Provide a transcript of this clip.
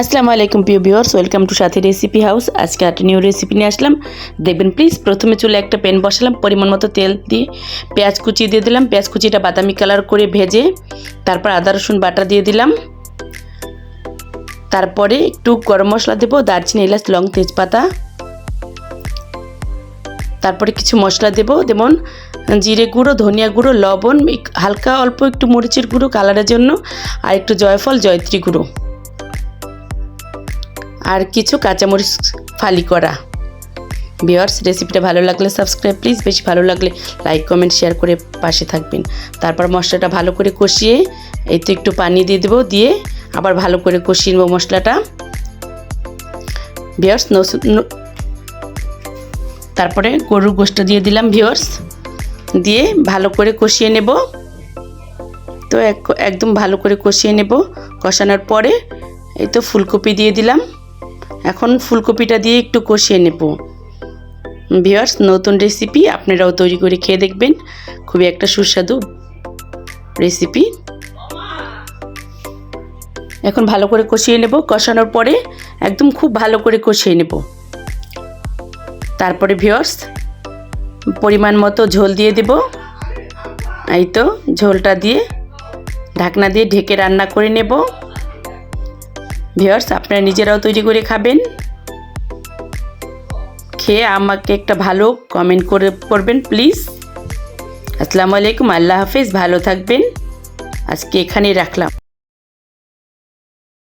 আসসালামু আলাইকুম প্রিয় viewers, welcome to Sathi recipe house. আজকে একটা নিউ রেসিপি নিয়ে আসলাম। দেখবেন, প্লিজ, প্রথমে চুলে একটা প্যান বসালাম, পরিমাণ মতো তেল দিয়ে পেঁয়াজ কুচি দিয়ে দিলাম। পেঁয়াজ কুচিটা বাদামি কালার করে ভেজে তারপর আদা, রসুন বাটা দিয়ে দিলাম। তারপরে একটু গরম মশলা দেবো, দারচিনি, এলাচ, লং তেজপাতা। তারপরে কিছু মশলা দেবো, যেমন জিরে গুঁড়ো, ধনিয়া গুঁড়ো, লবণ, হালকা অল্প একটু মরিচের গুঁড়ো, কালারের জন্য, আর একটু জয়ফল, জয়ত্রী গুঁড়ো। আর কিছু কাঁচামরিচ ফালি করা। বিয়ার্স রেসিপিটা ভালো লাগলে সাবস্ক্রাইব প্লিজ বেশি ভালো লাগলে লাইক কমেন্ট শেয়ার করে পাশে থাকবেন। তারপর মশলাটা ভালো করে কষিয়ে এই তো একটু পানি দিয়ে দেবো, দিয়ে আবার ভালো করে কষিয়ে নেব মশলাটা। বিয়ার্স তারপরে গরুর গোষ্ঠ দিয়ে দিলাম ভিওর্স দিয়ে ভালো করে কষিয়ে নেব। তো এক- একদম ভালো করে কষিয়ে নেব। কষানোর পরে এই তো ফুলকপি দিয়ে দিলাম। এখন ফুলকপিটা দিয়ে একটু কষিয়ে নেব। ভিওয়ার্স নতুন রেসিপি আপনারাও তৈরি করে খেয়ে দেখবেন। খুবই একটা সুস্বাদু রেসিপি এখন ভালো করে কষিয়ে নেব। কষানোর পরে একদম খুব ভালো করে কষিয়ে নেব। তারপরে ভিওর্স পরিমাণ মতো ঝোল দিয়ে দেব। এই তো, ঝোলটা দিয়ে ঢাকনা দিয়ে ঢেকে রান্না করে নেব। ভিওর্স আপনারা নিজেরাও তৈরি করে খাবেন। খেয়ে আমাকে একটা ভালো কমেন্ট করে করবেন প্লিজ আসসালামু আলাইকুম, আল্লাহ হাফিজ, ভালো থাকবেন। আজকে এখানেই রাখলাম।